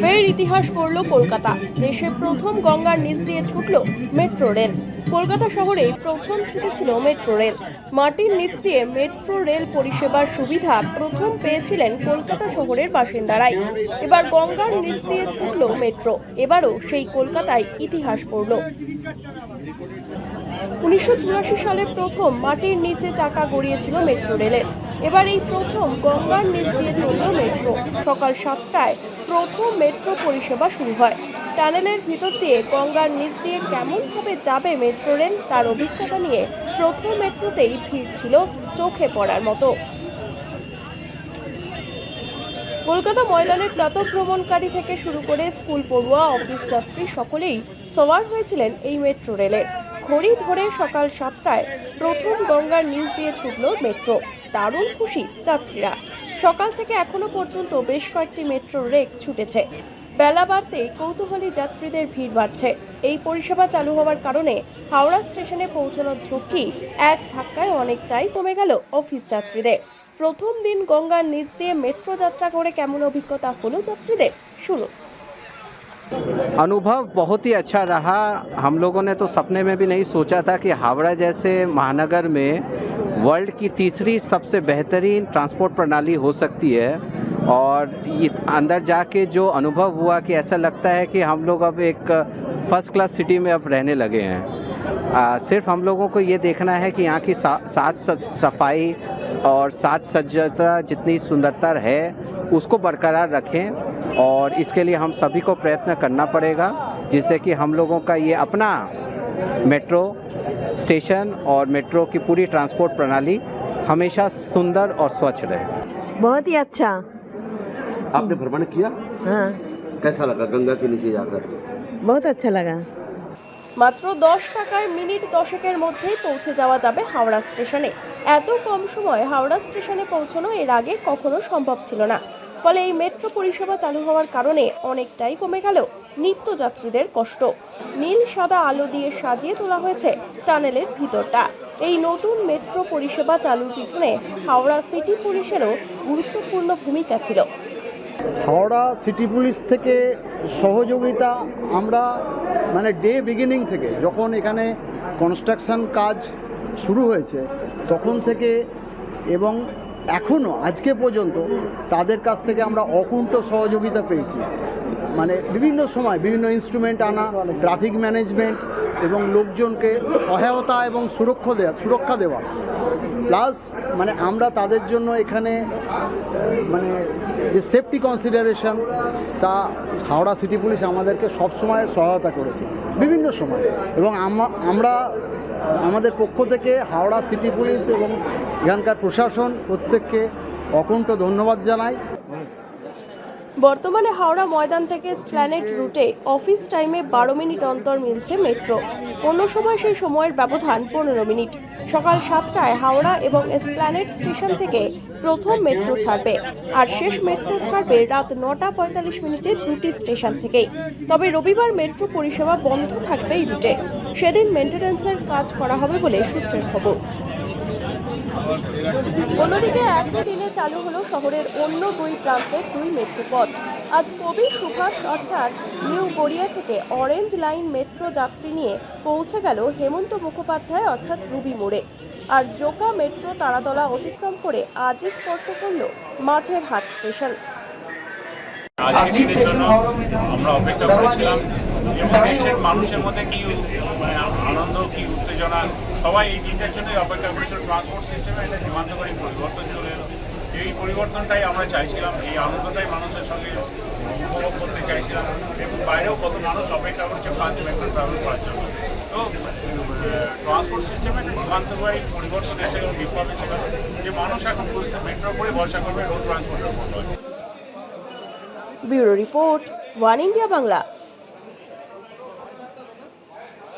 ফের ইতিহাস করল কলকাতা। দেশে প্রথম গঙ্গার নিচ দিয়ে ছুটল মেট্রো রেল। কলকাতা শহরে প্রথম ছুটেছিল মেট্রো রেল। মাটির নিচ দিয়ে মেট্রো রেল পরিষেবার সুবিধা প্রথম পেয়েছিলেন কলকাতা শহরের বাসিন্দারাই। এবার গঙ্গার নিচ দিয়ে ছুটল মেট্রো। এবারও সেই কলকাতায় ইতিহাস পড়ল। উনিশশো চুরাশি সালে প্রথম মাটির নিচে চাকা গড়িয়েছিল মেট্রো রেলের। এবার এই প্রথম গঙ্গার নিচ দিয়ে চলল মেট্রো। সকাল সাতটায় প্রথম মেট্রো পরিষেবা শুরু হয়। টানেলের ভিতর দিয়ে গঙ্গার নিচ দিয়ে কেমনভাবে যাবে মেট্রো রেল তার অভিজ্ঞতা নিয়ে প্রথম মেট্রোতেই ভিড় ছিল চোখে পড়ার মতো। কলকাতা ময়দানের প্রাতঃভ্রমণকারী থেকে শুরু করে স্কুল পড়ুয়া, অফিস যাত্রী সকলেই সওয়ার হয়েছিলেন এই মেট্রো রেলের। ঘড়ি ধরে সকাল সাতটায় প্রথম গঙ্গার নিচ দিয়ে ছুটল মেট্রো। দারুণ খুশি যাত্রীরা। সকাল থেকে এখনও পর্যন্ত বেশ কয়েকটি মেট্রো রেক ছুটেছে। বেলা বাড়তে কৌতূহলী যাত্রীদের ভিড় বাড়ছে। এই পরিষেবা চালু হওয়ার কারণে হাওড়া স্টেশনে পৌঁছানোর ঝুঁকি এক ধাক্কায় অনেকটাই কমে গেল অফিস যাত্রীদের। প্রথম দিন গঙ্গার নিচ দিয়ে মেট্রো যাত্রা করে কেমন অভিজ্ঞতা হলো যাত্রীদের? শুনুন। अनुभव बहुत ही अच्छा रहा। हम लोगों ने तो सपने में भी नहीं सोचा था कि हावड़ा जैसे महानगर में वर्ल्ड की तीसरी सबसे बेहतरीन ट्रांसपोर्ट प्रणाली हो सकती है। और ये अंदर जाके जो अनुभव हुआ कि ऐसा लगता है कि हम लोग अब एक फ़र्स्ट क्लास सिटी में अब रहने लगे हैं। आ, सिर्फ़ हम लोगों को ये देखना है कि यहाँ की सा, साज सफ़ाई और साज सज्जता जितनी सुंदरता है उसको बरकरार रखें। और इसके लिए हम सभी को प्रयत्न करना पड़ेगा जिससे कि हम लोगों का ये अपना मेट्रो स्टेशन और मेट्रो की पूरी ट्रांसपोर्ट प्रणाली हमेशा सुंदर और स्वच्छ रहे। बहुत ही अच्छा। आपने भ्रमण किया? हाँ। कैसा लगा गंगा के नीचे जाकर? बहुत अच्छा लगा। মাত্র দশ টাকায় মিনিট দশেকের মধ্যেই পৌঁছে যাওয়া যাবে হাওড়া স্টেশনে। এত কম সময় হাওড়া স্টেশনে পৌঁছানো এর আগে কখনো সম্ভব ছিল না। ফলে এই মেট্রো পরিষেবা চালু হওয়ার কারণে অনেকটাই কমে গেল নিত্যযাত্রীদের কষ্ট। নীল, সাদা আলো দিয়ে সাজিয়ে তোলা হয়েছে টানেলের ভিতরটা। এই নতুন মেট্রো পরিষেবা চালুর পিছনে হাওড়া সিটি পুলিশেরও গুরুত্বপূর্ণ ভূমিকা ছিল। হাওড়া সিটি পুলিশ থেকে সহযোগিতা আমরা মানে ডে বিগিনিং থেকে যখন এখানে কনস্ট্রাকশন কাজ শুরু হয়েছে, তখন থেকে এবং এখনও আজকে পর্যন্ত তাদের কাছ থেকে আমরা অকুণ্ঠ সহযোগিতা পেয়েছি। মানে বিভিন্ন সময় বিভিন্ন ইনস্ট্রুমেন্ট আনা ট্রাফিক ম্যানেজমেন্ট এবং লোকজনকে সহায়তা এবং সুরক্ষা দেওয়া সুরক্ষা দেওয়া। প্লাস মানে আমরা তাদের জন্য এখানে মানে যে সেফটি কনসিডারেশন তা হাওড়া সিটি পুলিশ আমাদেরকে সবসময় সহায়তা করেছে, বিভিন্ন সময়। এবং আমরা, আমাদের পক্ষ থেকে হাওড়া সিটি পুলিশ এবং এখানকার প্রশাসন প্রত্যেককে অকুণ্ঠ ধন্যবাদ জানাই। বর্তমানে হাওড়া ময়দান থেকে স্প্ল্যানেট রুটে অফিস টাইমে বারো মিনিট অন্তর মিলছে মেট্রো। অন্য সময় সেই সময়ের ব্যবধান পনেরো মিনিট। সকাল সাতটায় হাওড়া এবং এসপ্ল্যানেট স্টেশন থেকে প্রথম মেট্রো ছাড়বে। আর শেষ মেট্রো ছাড়বে রাত নটা পঁয়তাল্লিশ মিনিটে দুটি স্টেশন থেকেই। তবে রবিবার মেট্রো পরিষেবা বন্ধ থাকবে এই রুটে। সেদিন মেনটেন্যান্সের কাজ করা হবে বলে সূত্রের খবর। অন্যদিকে একই চালু হলো শহরের অন্য দুই প্রান্তের দুই মেট্রো পথ আজ কবি সুভাষ অর্থাৎ নিউ গড়িয়া থেকে অরেঞ্জ লাইন মেট্রো যাত্রী নিয়ে পৌঁছে গেল হেমন্ত মুখোপাধ্যায় অর্থাৎ রুবি মোড়ে। আর জোকা মেট্রো তারাতলা অতিক্রম করে আজই স্পর্শ করল মাঝের হাট স্টেশন আমরা অপেক্ষা করেছিলাম। এবং দেশের মানুষের মধ্যে কি মানে আনন্দ, কি উত্তেজনা? সবাই এই দিনটার জন্যই অপেক্ষা করেছিল। ট্রান্সপোর্ট সিস্টেমে একটা যুগান্তকারী পরিবর্তন চলে এলো। এই পরিবর্তনটাই আমরা চাইছিলাম, এই আনন্দটাই মানুষের সঙ্গে উপভোগ করতে চাইছিলাম এবং বাইরেও কত মানুষ অপেক্ষা করছে ফার্স্ট মেট্রো ট্রাভেল করার জন্য তো ট্রান্সপোর্ট সিস্টেমে যুগান্তকারী পরিবর্তন এসে গেল বিপ্লব এসে গেল যে মানুষ এখন বুঝতে মেট্রো করে ভরসা করবে রোড ট্রান্সপোর্টের উপর। Bureau report, one India Bangla